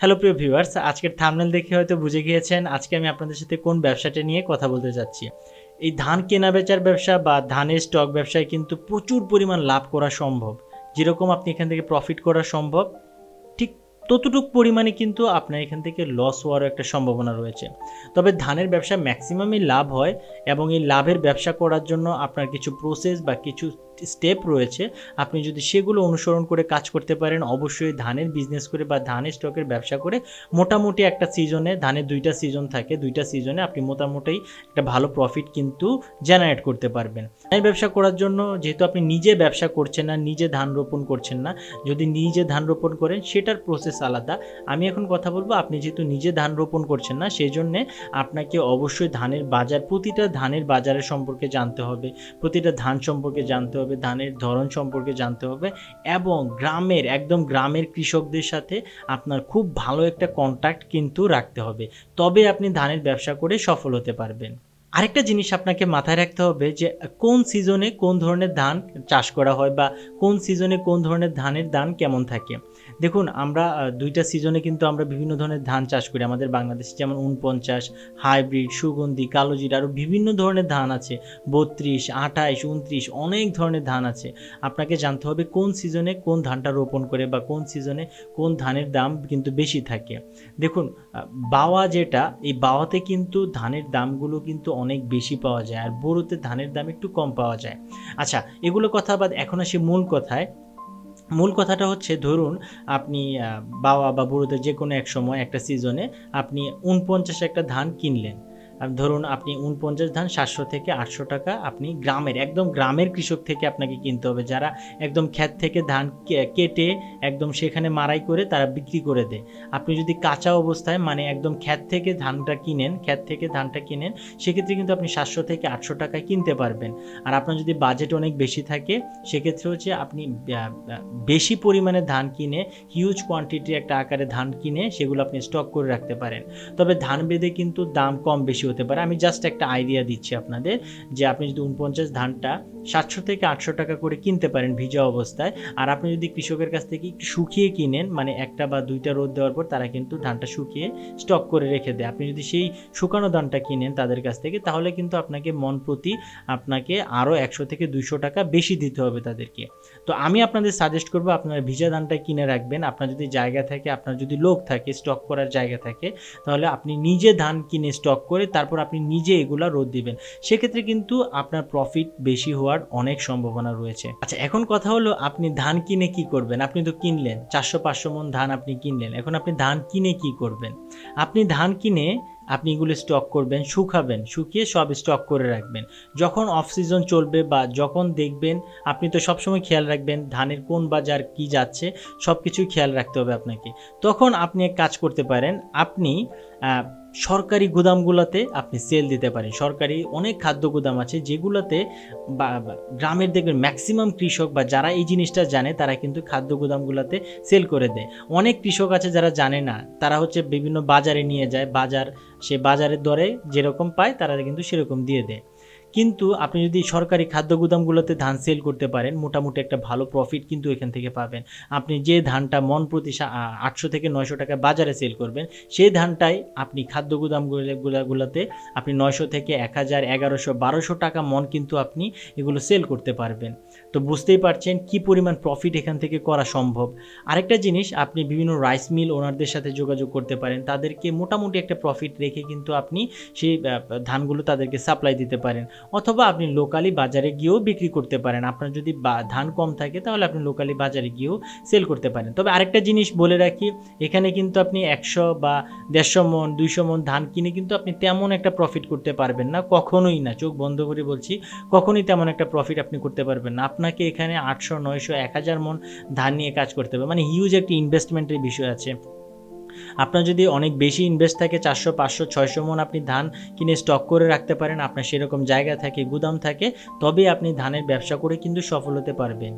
Hello প্রিয় viewers, আজকের thumbnail দেখে হয়তো বুঝে গিয়েছেন আজকে আমি আপনাদের সাথে কোন ব্যবসাটা নিয়ে কথা বলতে যাচ্ছি। এই ধান কেনা বেচার ব্যবসা বা ধানের স্টক ব্যবসায় কিন্তু প্রচুর পরিমাণ লাভ করা সম্ভব। যেরকম আপনি এখান থেকে প্রফিট করা সম্ভব, ঠিক ততটুকু পরিমাণে কিন্তু আপনার এখান থেকে লস হওয়ারও একটা সম্ভাবনা রয়েছে। তবে ধানের ব্যবসা ম্যাক্সিমামই লাভ হয় এবং এই লাভের ব্যবসা করার জন্য আপনার কিছু প্রসেস বা কিছু স্টেপ রয়েছে, আপনি যদি সেগুলো অনুসরণ করে কাজ করতে পারেন, অবশ্যই ধানের বিজনেস করে বা ধানের স্টকের ব্যবসা করে মোটামুটি একটা সিজনে ধানের দুইটা সিজন থাকে, দুইটা সিজনে আপনি মোটামুটি একটা ভালো প্রফিট কিন্তু জেনারেট করতে পারবেন। ধানের ব্যবসা করার জন্য যেহেতু আপনি নিজে ব্যবসা করছেন না, নিজে ধান রোপণ করছেন না, যদি নিজে ধান রোপণ করেন সেটার প্রসেস আলাদা। আমি এখন কথা বলব, আপনি যেহেতু নিজে ধান রোপণ করছেন না সেই জন্যে আপনাকে অবশ্যই ধানের বাজার, প্রতিটা ধানের বাজারের সম্পর্কে জানতে হবে, প্রতিটা ধান সম্পর্কে জানতে হবে। ধানের ধরন সম্পর্কে জানতে হবে এবং গ্রামের, একদম গ্রামের কৃষকদের সাথে আপনার খুব ভালো একটা কন্ট্যাক্ট কিন্তু রাখতে হবে। তবে আপনি ধানের ব্যবসা করে সফল হতে পারবেন। আরেকটা জিনিস আপনাকে মাথায় রাখতে হবে যে, কোন সিজনে কোন ধরনের ধান চাষ করা হয় বা কোন সিজনে কোন ধরনের ধানের দাম কেমন থাকে? দেখুন, আমরা দুইটা সিজনে কিন্তু আমরা বিভিন্ন ধরনের ধান চাষ করি। আমাদের বাংলাদেশে যেমন উনপঞ্চাশ, হাইব্রিড, সুগন্ধি, কালোজিরা আরও বিভিন্ন ধরনের ধান আছে। বত্রিশ, আঠাইশ, উনত্রিশ অনেক ধরনের ধান আছে। আপনাকে জানতে হবে কোন সিজনে কোন ধানটা রোপণ করে বা কোন সিজনে কোন ধানের দাম কিন্তু বেশি থাকে। দেখুন বাওয়া যেটা, এই বাওয়াতে কিন্তু ধানের দামগুলো কিন্তু অনেক বেশি পাওয়া যায়। আর বোরোতে ধানের দাম একটু কম পাওয়া যায়। আচ্ছা এগুলো কথা বাদ, এখন আসি মূল কথায়। মূল কথাটা হচ্ছে, ধরুন আপনি বাবা বা বুড়োদের যে কোনো এক সময়, একটা সিজনে আপনি উনপঞ্চাশ একটা ধান কিনলেন। ধরুন আপনি উনপঞ্চাশ ধান সাতশো থেকে আটশো টাকা আপনি গ্রামের, একদম গ্রামের কৃষক থেকে আপনাকে কিনতে হবে। যারা একদম ক্ষেত থেকে ধান কেটে একদম সেখানে মারাই করে তারা বিক্রি করে দেয়। আপনি যদি কাঁচা অবস্থায় মানে একদম ক্ষেত থেকে ধানটা কিনেন, ক্ষেত থেকে ধানটা কিনেন, সেক্ষেত্রে কিন্তু আপনি সাতশো থেকে আটশো টাকায় কিনতে পারবেন। আর আপনার যদি বাজেট অনেক বেশি থাকে, সেক্ষেত্রে হচ্ছে আপনি বেশি পরিমাণে ধান কিনে হিউজ কোয়ান্টিটি একটা আকারে ধান কিনে, সেগুলো আপনি স্টক করে রাখতে পারেন। তবে ধান বেঁধে কিন্তু দাম কম বেশি হতে পারে। আমি জাস্ট একটা আইডিয়া দিচ্ছি আপনাদের যে আপনি যদি উনপঞ্চাশ ধানটা সাতশো থেকে আটশো টাকা করে কিনতে পারেন ভিজা অবস্থায়। আর আপনি যদি কৃষকের কাছ থেকে একটু শুকিয়ে কিনেন মানে একটা বা দুইটা রোদ দেওয়ার পর তারা কিন্তু ধানটা শুকিয়ে স্টক করে রেখে দেয়। আপনি যদি সেই শুকানো ধানটা কিনেন তাদের কাছ থেকে, তাহলে কিন্তু আপনাকে মন প্রতি আপনাকে আরও একশো থেকে দুইশো টাকা বেশি দিতে হবে তাদেরকে। তো আমি আপনাদের সাজেস্ট করব, আপনারা ভিজা ধানটা কিনে রাখবেন। আপনার যদি জায়গা থাকে, আপনার যদি লোক থাকে, স্টক করার জায়গা থাকে, তাহলে আপনি নিজে ধান কিনে স্টক করে তারপর আপনি নিজে এগুলা রোদ দিবেন। সেক্ষেত্রে কিন্তু আপনার প্রফিট বেশি হওয়ার অনেক সম্ভাবনা রয়েছে। আচ্ছা এখন কথা হলো আপনি ধান কিনে কি করবেন? আপনি তো কিনলেন, চারশো, পাঁচশো মন ধান আপনি কিনলেন। এখন আপনি ধান কিনে কি করবেন? আপনি ধান কিনে আপনি এগুলো স্টক করবেন, শুকাবেন, শুকিয়ে সব স্টক করে রাখবেন। যখন অফ সিজন চলবে বা যখন দেখবেন, আপনি তো সবসময় খেয়াল রাখবেন ধানের কোন বাজার কি যাচ্ছে সব কিছুই খেয়াল রাখতে হবে আপনাকে। তখন আপনি এক কাজ করতে পারেন, আপনি সরকারি গুদামগুলোতে আপনি সেল দিতে পারেন। সরকারি অনেক খাদ্য গুদাম আছে যেগুলোতে গ্রামের দেখবেন ম্যাক্সিমাম কৃষক বা যারা এই জিনিসটা জানে, তারা কিন্তু খাদ্য গুদামগুলোতে সেল করে দেয়। অনেক কৃষক আছে যারা জানে না, তারা হচ্ছে বিভিন্ন বাজারে নিয়ে যায়। বাজার, সে বাজারের দরে যেরকম পায়, তারা কিন্তু সেরকম দিয়ে দেয়। কিন্তু আপনি যদি সরকারি খাদ্য গুদামগুলোতে ধান সেল করতে পারেন, মোটামুটি একটা ভালো প্রফিট কিন্তু এখান থেকে পাবেন। আপনি যে ধানটা মন প্রতি আটশো থেকে নয়শো টাকা বাজারে সেল করবেন, সেই ধানটাই আপনি খাদ্য গুদামগুলোগুলোতে আপনি নয়শো থেকে এক হাজার এগারোশো বারোশো টাকা মন কিন্তু আপনি এগুলো সেল করতে পারবেন। তো বুঝতেই পারছেন কি পরিমাণ প্রফিট এখান থেকে করা সম্ভব। আরেকটা জিনিস, আপনি বিভিন্ন রাইস মিল ওনারদের সাথে যোগাযোগ করতে পারেন। তাদেরকে মোটামুটি একটা প্রফিট রেখে কিন্তু আপনি সেই ধানগুলো তাদেরকে সাপ্লাই দিতে পারেন। অথবা আপনি লোকালি বাজারে গিয়েও বিক্রি করতে পারেন। আপনার যদি ধান কম থাকে, তাহলে আপনি লোকালি বাজারে গিয়েও সেল করতে পারেন। তবে আরেকটা জিনিস বলে রাখি, এখানে কিন্তু আপনি একশো বা দেড়শো মন, দুইশো মন ধান কিনে কিন্তু আপনি তেমন একটা প্রফিট করতে পারবেন না। কখনোই না, চোখ বন্ধ করে বলছি, কখনোই তেমন একটা প্রফিট আপনি করতে পারবেন না। আপনাকে এখানে আটশো, নয়শো, এক হাজার মন ধান নিয়ে কাজ করতে হবে। মানে হিউজ একটি ইনভেস্টমেন্টের বিষয় আছে। আপনার যদি অনেক বেশি ইনভেস্ট থাকে, চারশো, পাঁচশো, ছয়শো মন আপনি ধান কিনে স্টক করে রাখতে পারেন, আপনার সেরকম জায়গা থাকে, গুদাম থাকে তবে আপনি ধানের ব্যবসা করে কিন্তু সফল হতে পারবেন।